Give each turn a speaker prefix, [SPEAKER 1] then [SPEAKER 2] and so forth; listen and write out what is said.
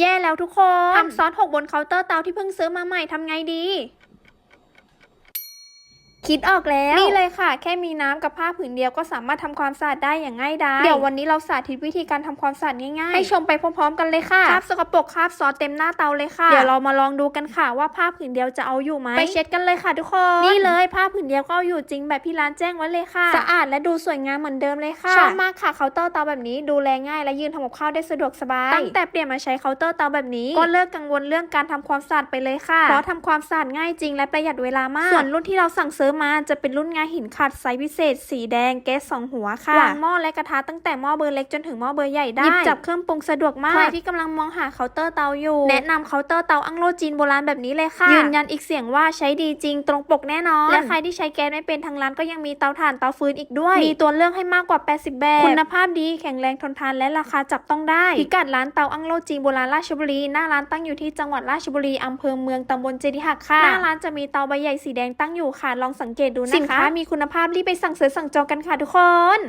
[SPEAKER 1] แย่แล้วทุกคนทำซอสหกบนเคาน์เตอร์เตาที่เพิ่งซื้อมาใหม่ทำไงดี คิดออกแล้ว นี่เลยค่ะ แค่มีน้ำกับผ้าผืนเดียวก็สามารถทำความสะอาดได้อย่างง่ายดายเดี๋ยววันนี้เราสาธิตวิธีการทำความสะอาดง่ายๆ ให้ชมไปพร้อมๆ กันเลยค่ะคราบสกปรกคราบซอสเต็มหน้าเตาเลยค่ะ เดี๋ยวเรามาลองดูกันค่ะว่าผ้าผืนเดียวจะเอาอยู่ไหมไปเช็ดกันเลยค่ะทุกคน นี่เลยผ้าผืนเดียวก็เอาอยู่จริงแบบที่ร้านแจ้งไว้เลยค่ะ สะอาดและดูสวยงามเหมือนเดิมเลยค่ะ ชอบมากค่ะเคาน์เตอร์เตาแบบนี้ดูแลง่ายและยืนทำกับข้าวได้สะดวกสบาย ตั้งแต่เปลี่ยนมาใช้เคาน์เตอร์เตาแบบนี้ก็เลิกกังวลเรื่องการทำความสะอาดไปเลยค่ะ เพราะทำความสะอาดง่ายจริงและประหยัดเวลามาก ส่วนรุ่นที่เราสั่งซื้อมาจะเป็นรุ่นงาหินขัดไซส์พิเศษ สีแดงแก๊สสองหัวค่ะวางหม้อและกระทะตั้งแต่หม้อเบอร์เล็กจนถึงหม้อเบอร์ใหญ่ได้หยิบจับเครื่องปรุงสะดวกมากใครที่กำลังมองหาเคาน์เตอร์เตาอยู่ แนะนำเคาน์เตอร์เตาอังโลจีนโบราณแบบนี้เลยค่ะ ยืนยันอีกเสียงว่าใช้ดีจริงตรงปกแน่นอน และใครที่ใช้แก๊สไม่เป็นทางร้านก็ยังมีเตาถ่านเตาฟืนอีกด้วย มีตัวเลือกให้มากกว่า 80 แบบ คุณภาพดีแข็งแรงทนทานและราคาจับต้องได้ พิกัดร้านเตาอังโลจีนโบราณราชบุรี หน้าร้านตั้งอยู่ที่จังหวัดราชบุรีอำเภอเมืองตำบลเจดีหักค่ะ หน้าร้านจะมีเตาใบใหญ่สีแดงตั้งอยู่ค่ะลองสังเกตดูนะคะ สินค้ามีคุณภาพรีบไปสั่งซื้อสั่งจองกันค่ะทุกคน